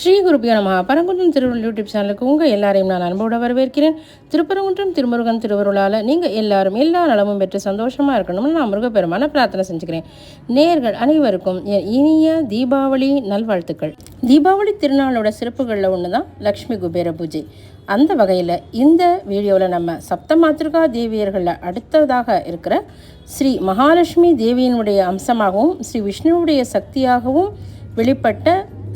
ஸ்ரீ குருபியோ நம. பரங்குன்றம் திருவள்ளுவர் யூடியூப் சேனலுக்கு உங்கள் எல்லாரையும் நான் அன்போடு வரவேற்கிறேன். திருப்பரங்குன்றம் திருமுருகன் திருவருளால் நீங்கள் எல்லாரும் எல்லா நலமும் பெற்று சந்தோஷமாக இருக்கணும்னு நான் முருகப்பெருமான பிரார்த்தனை செஞ்சுக்கிறேன். நேர்கள் அனைவருக்கும் என் இனிய தீபாவளி நல்வாழ்த்துக்கள். தீபாவளி திருநாளோட சிறப்புகளில் ஒன்று தான் லக்ஷ்மி குபேர பூஜை. அந்த வகையில் இந்த வீடியோவில் நம்ம சப்த மாத்திருகா தேவியர்களில் அடுத்ததாக இருக்கிற ஸ்ரீ மகாலட்சுமி தேவியினுடைய அம்சமாகவும் ஸ்ரீ விஷ்ணுவுடைய சக்தியாகவும் வெளிப்பட்ட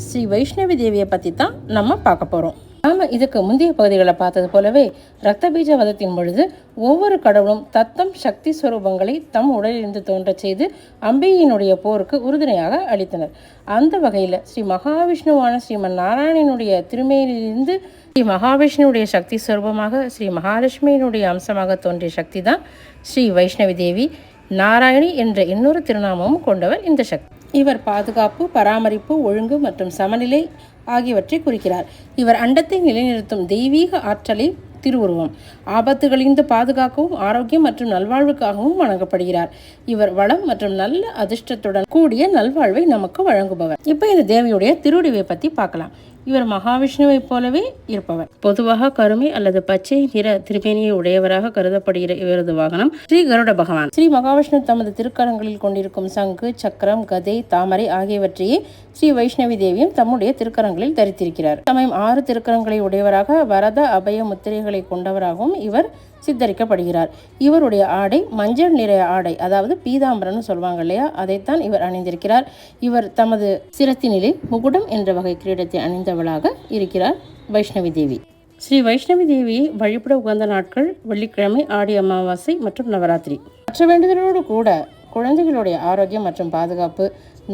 ஸ்ரீ வைஷ்ணவி தேவியை பற்றி தான் நம்ம பார்க்க போகிறோம் நாம் இதுக்கு முந்தைய பகுதிகளை பார்த்தது போலவே ரத்த பீஜ வதத்தின் பொழுது ஒவ்வொரு கடவுளும் தத்தம் சக்தி ஸ்வரூபங்களை தம் உடலிலிருந்து தோன்றச் செய்து அம்பியினுடைய போருக்கு உறுதுணையாக அளித்தனர். அந்த வகையில் ஸ்ரீ மகாவிஷ்ணுவான ஸ்ரீமன் நாராயணனுடைய திருமையிலிருந்து ஸ்ரீ மகாவிஷ்ணுவுடைய சக்தி ஸ்வரூபமாக ஸ்ரீ மகாலட்சுமியினுடைய அம்சமாக தோன்றிய சக்தி தான் ஸ்ரீ வைஷ்ணவி தேவி. நாராயணி என்ற இன்னொரு திருநாமமும் கொண்டவர் இந்த சக்தி இவர் பாதுகாப்பு பராமரிப்பு ஒழுங்கு மற்றும் சமநிலை ஆகியவற்றை குறிக்கிறார். இவர் அண்டத்தை நிலைநிறுத்தும் தெய்வீக ஆற்றலை திருவுருவம். ஆபத்துகளிலிருந்து பாதுகாக்கவும் ஆரோக்கியம் மற்றும் நல்வாழ்வுக்காகவும் வணங்கப்படுகிறார். இவர் வளம் மற்றும் நல்ல அதிர்ஷ்டத்துடன் கூடிய நல்வாழ்வை நமக்கு வழங்குபவர். இப்போ இந்த தேவியுடைய திருடிவை பற்றி பார்க்கலாம். இவர் மகாவிஷ்ணுவைப் போலவே இருப்பவர். பொதுவாக கருமை அல்லது பச்சை நிற திருமேனியை உடையவராக கருதப்படுகிற இவரது வாகனம் ஸ்ரீ கருட பகவான். ஸ்ரீ மகாவிஷ்ணு தமது திருக்கரங்களில் கொண்டிருக்கும் சங்கு சக்கரம் கதை தாமரை ஆகியவற்றையே ஸ்ரீ வைஷ்ணவி தேவியும் தம்முடைய திருக்கரங்களில் தரித்திருக்கிறார். சமயம் ஆறு திருக்கரங்களை உடையவராக வரத அபய முத்திரைகளை கொண்டவராகவும் இவர் சித்தரிக்கப்படுகிறார். இவருடைய ஆடை மஞ்சள் நிற ஆடை அதாவது பீதாம்பரம்னு சொல்லுவாங்க இல்லையா? அதைத்தான் இவர் அணிந்திருக்கிறார். இவர் தமது சிரத்தினிலே முகுடம் என்ற வகை கிரீடத்தை அணிந்தவளாக இருக்கிறார் வைஷ்ணவி தேவி. ஸ்ரீ வைஷ்ணவி தேவியை வழிபட உகந்த நாட்கள் வெள்ளிக்கிழமை ஆடி அமாவாசை மற்றும் நவராத்திரி. மற்ற வேண்டுதலோடு கூட குழந்தைகளுடைய ஆரோக்கியம் மற்றும் பாதுகாப்பு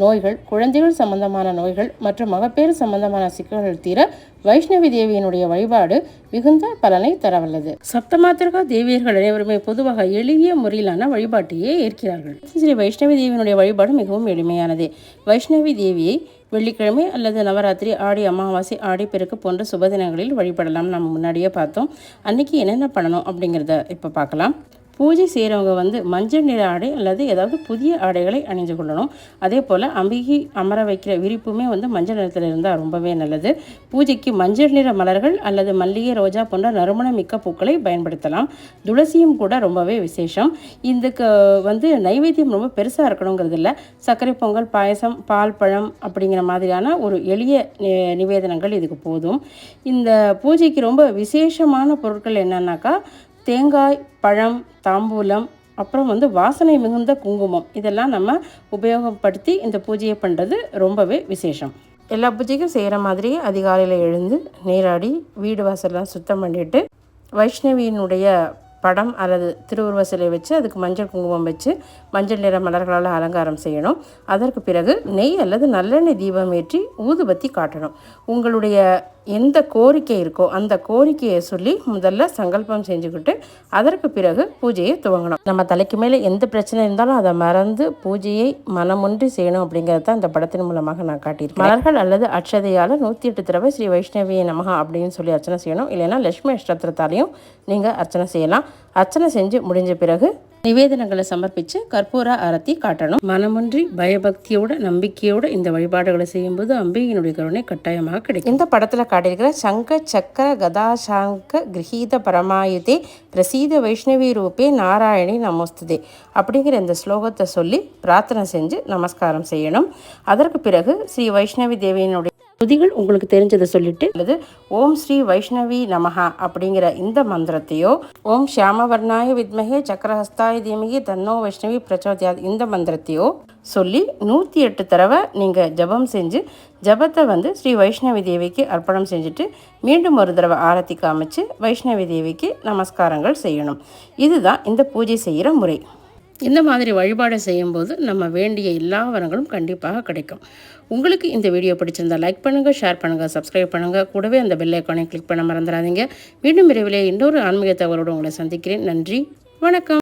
நோய்கள் குழந்தைகள் சம்பந்தமான நோய்கள் மற்றும் மகப்பேறு சம்பந்தமான சிக்கல்கள் தீர வைஷ்ணவி தேவியினுடைய வழிபாடு மிகுந்த பலனை தரவல்லது. சப்தமாத்திரகா தேவியர்கள் அனைவருமே பொதுவாக எளிய முறையிலான வழிபாட்டையே ஏற்கிறார்கள். ஸ்ரீ வைஷ்ணவி தேவியினுடைய வழிபாடு மிகவும் எளிமையானதே. வைஷ்ணவி தேவியை வெள்ளிக்கிழமை அல்லது நவராத்திரி ஆடி அமாவாசை ஆடி பெருக்கு போன்ற சுபதினங்களில் வழிபடலாம். நம்ம முன்னாடியே பார்த்தோம். அன்னைக்கு என்னென்ன பண்ணணும் அப்படிங்கிறத இப்போ பார்க்கலாம். பூஜை செய்கிறவங்க வந்து மஞ்சள் நிற ஆடை அல்லது ஏதாவது புதிய ஆடைகளை அணிந்து கொள்ளணும். அதே போல் அம்பிகை அமர வைக்கிற விரிப்புமே வந்து மஞ்சள் நிறத்தில் இருந்தால் ரொம்பவே நல்லது. பூஜைக்கு மஞ்சள் நிற மலர்கள் அல்லது மல்லிகை ரோஜா போன்ற நறுமண மிக்க பூக்களை பயன்படுத்தலாம். துளசியும் கூட ரொம்பவே விசேஷம். இதுக்கு வந்து நைவேத்தியம் ரொம்ப பெருசாக இருக்கணுங்கிறது இல்லை. சர்க்கரை பொங்கல் பாயசம் பால் பழம் அப்படிங்கிற மாதிரியான ஒரு எளிய நிவேதனங்கள் இதுக்கு போதும். இந்த பூஜைக்கு ரொம்ப விசேஷமான பொருட்கள் என்னன்னாக்கா தேங்காய் பழம் தாம்பூலம் அப்புறம் வந்து வாசனை மிகுந்த குங்குமம். இதெல்லாம் நம்ம உபயோகப்படுத்தி இந்த பூஜையை பண்ணுறது ரொம்பவே விசேஷம். எல்லா பூஜைக்கும் செய்கிற மாதிரியே அதிகாலையில் எழுந்து நீராடி வீடு வாசல்லாம் சுத்தம் பண்ணிவிட்டு வைஷ்ணவியினுடைய படம் அல்லது திருவுருவ சிலை வச்சு அதுக்கு மஞ்சள் குங்குமம் வச்சு மஞ்சள் நிற மலர்களால் அலங்காரம் செய்யணும். அதற்கு பிறகு நெய் அல்லது நல்லெண்ணெய் தீபம் ஏற்றி ஊதுபத்தி காட்டணும். உங்களுடைய எந்த கோரிக்கை இருக்கோ அந்த கோரிக்கையை சொல்லி முதல்ல சங்கல்பம் செஞ்சுக்கிட்டு அதற்கு பிறகு பூஜையை துவங்கணும். நம்ம தலைக்கு மேலே எந்த பிரச்சனை இருந்தாலும் அதை மறந்து பூஜையை மனமுன்றி செய்யணும் அப்படிங்கிறது தான் இந்த படத்தின் மூலமாக நான் காட்டியிருக்கேன். மலர்கள் அல்லது அட்சதையால் நூற்றி எட்டு தடவை ஸ்ரீ வைஷ்ணவியை நமகா அப்படின்னு சொல்லி அர்ச்சனை செய்யணும். இல்லைன்னா லட்சுமி அஷ்டத்திரத்தாலையும் நீங்கள் அர்ச்சனை செய்யலாம். அர்ச்சனை செஞ்சு முடிஞ்ச பிறகு நிவேதனங்களை சமர்ப்பித்து கற்பூர அரத்தி காட்டணும். மனமொன்றி பயபக்தியோட நம்பிக்கையோட இந்த வழிபாடுகளை செய்யும்போது அம்பிகையினுடைய கருணை கட்டாயமாக கிடைக்கும். இந்த படத்தில் காட்டியிருக்கிற சங்க சக்கர கதாசாங்க கிரகீத பரமாயுதே பிரசீத வைஷ்ணவி ரூபே நாராயணி நமஸ்துதே அப்படிங்கிற இந்த ஸ்லோகத்தை சொல்லி பிரார்த்தனை செஞ்சு நமஸ்காரம் செய்யணும். அதற்கு பிறகு ஸ்ரீ வைஷ்ணவி தேவியினுடைய துதிகள் உங்களுக்கு தெரிஞ்சதை சொல்லிட்டு அல்லது ஓம் ஸ்ரீ வைஷ்ணவி நமஹா அப்படிங்கிற இந்த மந்திரத்தையோ ஓம் ஷியாமவர்ணாய வித்மகே சக்கரஹஸ்தாய தீமகி தன்னோ வைஷ்ணவி பிரச்சோதியா இந்த மந்திரத்தையோ சொல்லி நூற்றி எட்டு தடவை நீங்கள் ஜபம் செஞ்சு ஜபத்தை வந்து ஸ்ரீ வைஷ்ணவி தேவிக்கு அர்ப்பணம் செஞ்சுட்டு மீண்டும் ஒரு தடவை ஆரத்தி காமிச்சு வைஷ்ணவி தேவிக்கு நமஸ்காரங்கள் செய்யணும். இதுதான் இந்த பூஜை செய்கிற முறை. இந்த மாதிரி வழிபாடு செய்யும்போது நம்ம வேண்டிய எல்லா வரங்களும் கண்டிப்பாக கிடைக்கும். உங்களுக்கு இந்த வீடியோ பிடிச்சிருந்தா லைக் பண்ணுங்கள் ஷேர் பண்ணுங்கள் சப்ஸ்கிரைப் பண்ணுங்கள் கூடவே அந்த பெல் ஐக்கானை கிளிக் பண்ண மறந்துடாதீங்க. மீண்டும் விரைவில் இன்னொரு ஆன்மீக தகவலோடு உங்களை சந்திக்கிறேன். நன்றி வணக்கம்.